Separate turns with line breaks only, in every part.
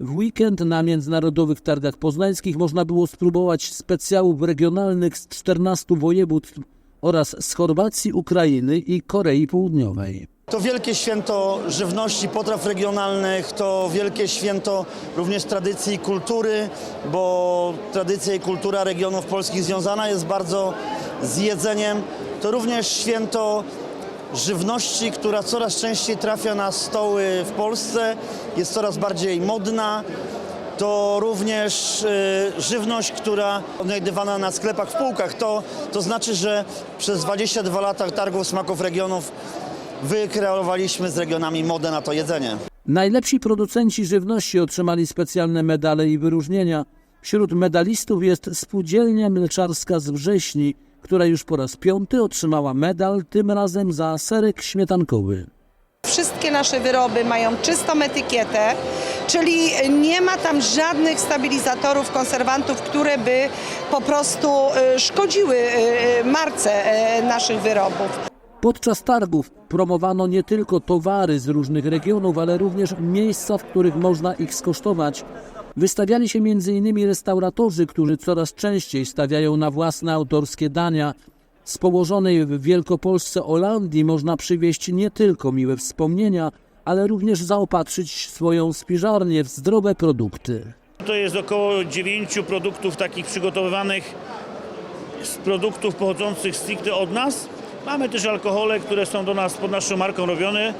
W weekend na Międzynarodowych Targach Poznańskich można było spróbować specjałów regionalnych z 14 województw oraz z Chorwacji, Ukrainy i Korei Południowej.
To wielkie święto żywności, potraw regionalnych, to wielkie święto również tradycji i kultury, bo tradycja i kultura regionów polskich związana jest bardzo z jedzeniem. To również święto żywności, która coraz częściej trafia na stoły w Polsce, jest coraz bardziej modna. To również y, żywność, która odnajdywana na sklepach w półkach. To, to znaczy, że przez 22 lata targów smaków regionów wykreowaliśmy z regionami modę na to jedzenie.
Najlepsi producenci żywności otrzymali specjalne medale i wyróżnienia. Wśród medalistów jest Spółdzielnia Mleczarska z Wrześni, która już po raz piąty otrzymała medal, tym razem za serek śmietankowy.
Wszystkie nasze wyroby mają czystą etykietę, czyli nie ma tam żadnych stabilizatorów, konserwantów, które by po prostu e, szkodziły e, marce e, naszych wyrobów.
Podczas targów promowano nie tylko towary z różnych regionów, ale również miejsca, w których można ich skosztować. Wystawiali się m.in. restauratorzy, którzy coraz częściej stawiają na własne autorskie dania. Z położonej w Wielkopolsce Olandii można przywieźć nie tylko miłe wspomnienia, ale również zaopatrzyć swoją spiżarnię w zdrowe produkty.
To jest około 9 produktów takich przygotowywanych z produktów pochodzących stricte od nas. Mamy też alkohole, które są do nas pod naszą marką robione.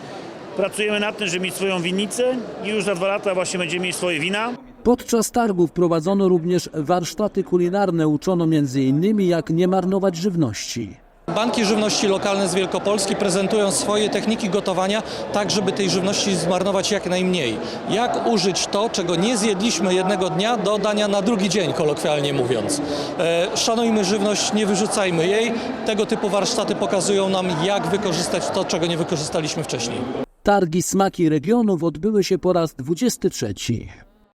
Pracujemy nad tym, żeby mieć swoją winnicę i już za dwa lata właśnie będziemy mieć swoje wina.
Podczas targów prowadzono również warsztaty kulinarne, uczono m.in. jak nie marnować żywności.
Banki żywności lokalne z Wielkopolski prezentują swoje techniki gotowania tak, żeby tej żywności zmarnować jak najmniej. Jak użyć to, czego nie zjedliśmy jednego dnia, do dania na drugi dzień, kolokwialnie mówiąc. E, szanujmy żywność, nie wyrzucajmy jej. Tego typu warsztaty pokazują nam, jak wykorzystać to, czego nie wykorzystaliśmy wcześniej.
Targi Smaki Regionów odbyły się po raz 23.